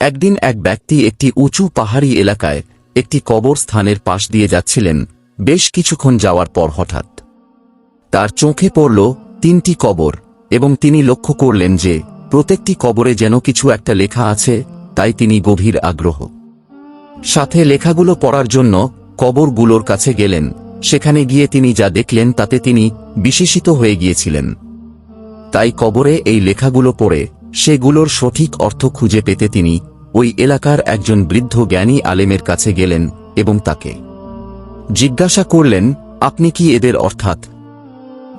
একদিন এক ব্যক্তি একটি উঁচু পাহাড়ি এলাকায় একটি কবর স্থানের পাশ দিয়ে যাচ্ছিলেন, বেশ কিছুক্ষণ যাওয়ার পর হঠাৎ। তার চোখে পড়ল তিনটি কবর এবং তিনি লক্ষ্য করলেন যে প্রত্যেকটি কবরে যেন কিছু একটা লেখা আছে, তাই তিনি গভীর আগ্রহ। সাথে লেখাগুলো পড়ার জন্য কবরগুলোর কাছে গেলেন, সেখানে গিয়ে তিনি যা দেখলেন তাতে তিনি বিশেষিত হয়ে গিয়েছিলেন। তাই কবরে এই লেখাগুলো পড়ে, সেগুলোর সঠিক অর্থ খুঁজে পেতে তিনি ওই এলাকার একজন বৃদ্ধ জ্ঞানী আলেমের কাছে গেলেন এবং তাকে জিজ্ঞাসা করলেন, আপনি কি এদের অর্থাৎ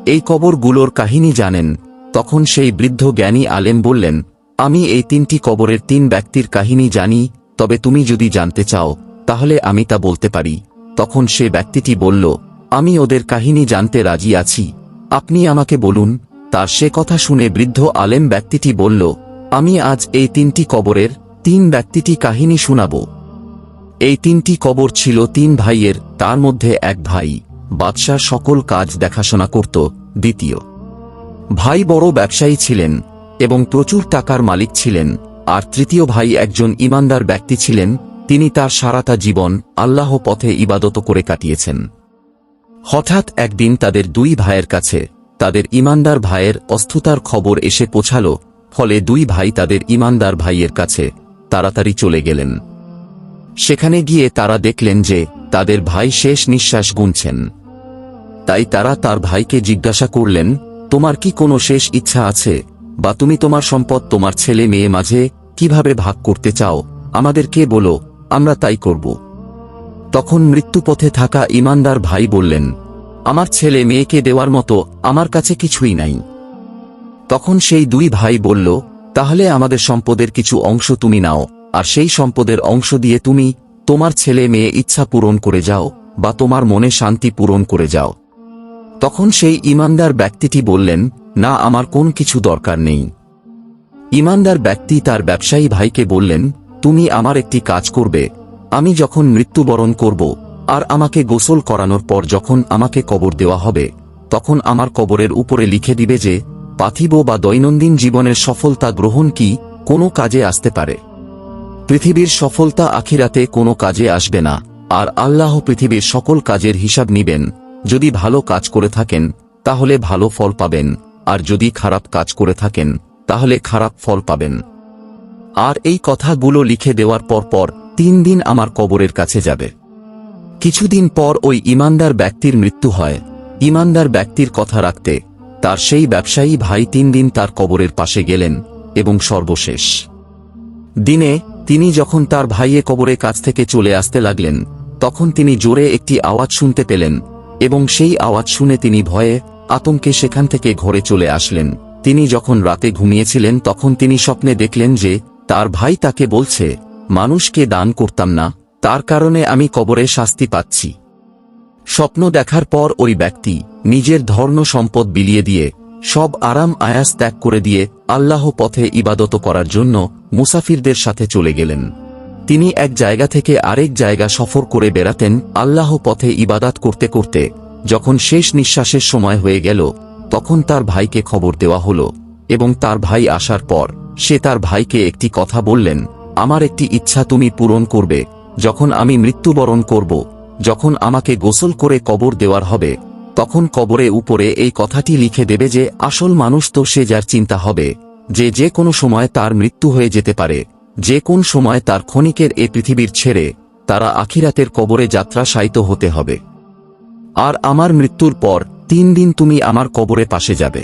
এই কবরগুলোর কাহিনী জানেন? তখন সেই বৃদ্ধ জ্ঞানী আলেম বললেন, আমি এই তিনটি কবরের তিন ব্যক্তির কাহিনী জানি, তবে তুমি যদি জানতে চাও, তাহলে আমি তা বলতে পারি। তখন সে ব্যক্তিটি বলল, আমি ওদের কাহিনী জানতে রাজি আছি। আপনি আমাকে বলুন। তার সে কথা শুনে বৃদ্ধ আলেম ব্যক্তিটি বলল, আমি আজ এই তিনটি কবরের তিন ব্যক্তিটি কাহিনী শোনাব। এই তিনটি কবর ছিল তিন ভাইয়ের, তার মধ্যে এক ভাই বাদশার সকল কাজ দেখাশোনা করত, দ্বিতীয়। ভাই বড় ব্যবসায়ী ছিলেন এবং প্রচুর টাকার মালিক ছিলেন, আর তৃতীয় ভাই একজন ইমানদার ব্যক্তি ছিলেন, তিনি তার সারাটা জীবন আল্লাহ পথে ইবাদত করে কাটিয়েছেন। হঠাৎ একদিন তাদের দুই ভাইয়ের কাছে, তাদের ইমানদার ভাইয়ের অস্থতার খবর এসে পৌঁছাল, ফলে দুই ভাই তাদের ইমানদার ভাইয়ের কাছে তাড়াতাড়ি চলে গেলেন। সেখানে গিয়ে তারা দেখলেন যে তাদের ভাই শেষ নিঃশ্বাস গুনছেন। তাই তারা তার ভাইকে জিজ্ঞাসা করলেন, তোমার কি কোনো শেষ ইচ্ছা আছে? বা তুমি তোমার সম্পদ তোমার ছেলে মেয়ে মাঝে কীভাবে ভাগ করতে চাও? আমাদেরকে বলো, আমরা তাই করব। তখন মৃত্যুপথে থাকা ইমানদার ভাই বললেন, আমার ছেলে মেয়েকে দেওয়ার মতো আমার কাছে কিছুই নাই। তখন সেই দুই ভাই বলল তাহলে আমাদের সম্পদের কিছু অংশ তুমি নাও, আর সেই সম্পদের অংশ দিয়ে তুমি, তোমার ছেলে মেয়ে ইচ্ছা পূরণ করে যাও, বা তোমার মনে শান্তি পূরণ করে যাও। তখন সেই ইমানদার ব্যক্তিটি বললেন, না, আমার কোন কিছু দরকার নেই। ইমানদার ব্যক্তি তার ব্যবসায়ী ভাইকে বললেন, তুমি আমার একটি কাজ করবে, আমি যখন মৃত্যুবরণ করব, আর আমাকে গোসল করানোর পর যখন আমাকে কবর দেওয়া হবে, তখন আমার কবরের উপরে লিখে দিবে যে পাথিব বা দৈনন্দিন জীবনের সফলতা গ্রহণ কি কোনো কাজে আসতে পারে? পৃথিবীর সফলতা আখিরাতে কোনো কাজে আসবে না, আর আল্লাহ পৃথিবীর সকল কাজের হিসাব নিবেন। যদি ভালো কাজ করে থাকেন, তাহলে ভালো ফল পাবেন, আর যদি খারাপ কাজ করে থাকেন, তাহলে খারাপ ফল পাবেন। আর এই কথাগুলো লিখে দেওয়ার পর পর তিন দিন আমার কবরের কাছে যাবে। কিছুদিন পর ওই ইমানদার ব্যক্তির মৃত্যু হয়। ইমানদার ব্যক্তির কথা রাখতে তার সেই ব্যবসায়ী ভাই তিন দিন তার কবরের পাশে গেলেন, এবং সর্বশেষ দিনে তিনি যখন তার ভাইয়ে কবরের কাছ থেকে চলে আসতে লাগলেন, তখন তিনি জোরে একটি আওয়াজ শুনতে পেলেন, এবং সেই আওয়াজ শুনে তিনি ভয়ে আতঙ্কে সেখান থেকে ঘরে চলে আসলেন। তিনি যখন রাতে ঘুমিয়েছিলেন, তখন তিনি স্বপ্নে দেখলেন যে তার ভাই তাকে বলছে, মানুষকে দান করতাম না, তার কারণে আমি কবরে শাস্তি পাচ্ছি। স্বপ্ন দেখার পর ওই ব্যক্তি নিজের ধর্ম সম্পদ বিলিয়ে দিয়ে, সব আরাম আয়াস ত্যাগ করে দিয়ে আল্লাহ পথে ইবাদত করার জন্য মুসাফিরদের সাথে চলে গেলেন। তিনি এক জায়গা থেকে আরেক জায়গা সফর করে বেড়াতেন আল্লাহ পথে ইবাদাত করতে করতে। যখন শেষ নিঃশ্বাসের সময় হয়ে গেল, তখন তার ভাইকে খবর দেওয়া হল এবং তার ভাই আসার পর সে তার ভাইকে একটি কথা বললেন, আমার একটি ইচ্ছা তুমি পূরণ করবে, যখন আমি মৃত্যুবরণ করব যখন আমাকে গোসল করে কবর দেওয়ার হবে, তখন কবরে উপরে এই কথাটি লিখে দেবে যে, আসল মানুষ তো সে যার চিন্তা হবে, যে যে কোনো সময় তার মৃত্যু হয়ে যেতে পারে, যে কোন সময় তার ক্ষণিকের এ পৃথিবীর ছেড়ে, তারা আখিরাতের কবরে যাত্রা সাইত হতে হবে। আর আমার মৃত্যুর পর, তিন দিন তুমি আমার কবরে পাশে যাবে।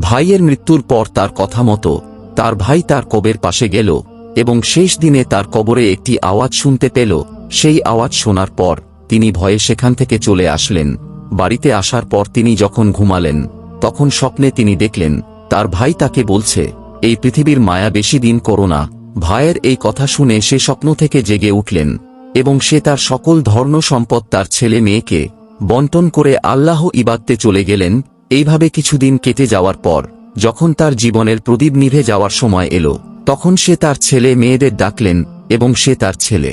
ভাইয়ের মৃত্যুর পর তার কথা মতো, তার ভাই তার কবের পাশে গেল, এবং শেষ দিনে তার কবরে একটি আওয়াজ শুনতে পেল সেই আওয়াজ শোনার পর তিনি ভয়ে সেখান থেকে চলে আসলেন। বাড়িতে আসার পর তিনি যখন ঘুমালেন, তখন স্বপ্নে তিনি দেখলেন, তার ভাই তাকে বলছে, এই পৃথিবীর মায়া বেশি দিন করো না। ভাইয়ের এই কথা শুনে সে স্বপ্ন থেকে জেগে উঠলেন এবং সে তার সকল ধর্ম সম্পদ তার ছেলে মেয়েকে বন্টন করে আল্লাহ ইবাদতে চলে গেলেন। এইভাবে কিছুদিন কেটে যাওয়ার পর, যখন তার জীবনের প্রদীপ নিভে যাওয়ার সময় এলো, তখন সে তার ছেলে মেয়েদের ডাকলেন এবং সে তার ছেলে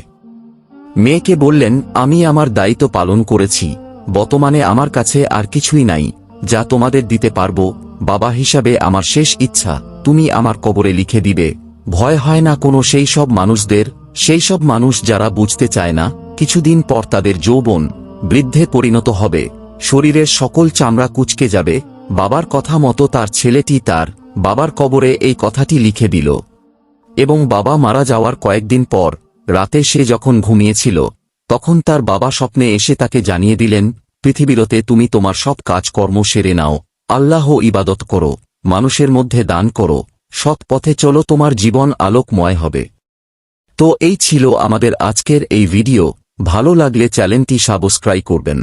মেয়েকে বললেন, আমি আমার দায়িত্ব পালন করেছি। বর্তমানে আমার কাছে আর কিছুই নাই। যা তোমাদের দিতে পারব, বাবা হিসাবে আমার শেষ ইচ্ছা। তুমি আমার কবরে লিখে দিবে। ভয় হয় না কোনো সেই সব মানুষদের। সেই সব মানুষ যারা বুঝতে চায় না, কিছুদিন পর তাদের যৌবন বৃদ্ধে পরিণত হবে। শরীরের সকল চামড়া কুচকে যাবে। বাবার কথা মতো তার ছেলেটি তার বাবার কবরে এই কথাটি লিখে দিল। এবং বাবা মারা যাওয়ার কয়েকদিন পর রাতে সে যখন ঘুমিয়েছিল, তখন তার বাবা স্বপ্নে এসে তাকে জানিয়ে দিলেন, পৃথিবীরতে তুমি তোমার সব কাজকর্ম সেরে নাও আল্লাহ ইবাদত করো, মানুষের মধ্যে দান করো, সৎ পথে চলো, তোমার জীবন আলোকময় হবে। তো এই ছিল আমাদের আজকের এই ভিডিও, ভালো লাগলে চ্যানেলটি সাবস্ক্রাইব করবেন।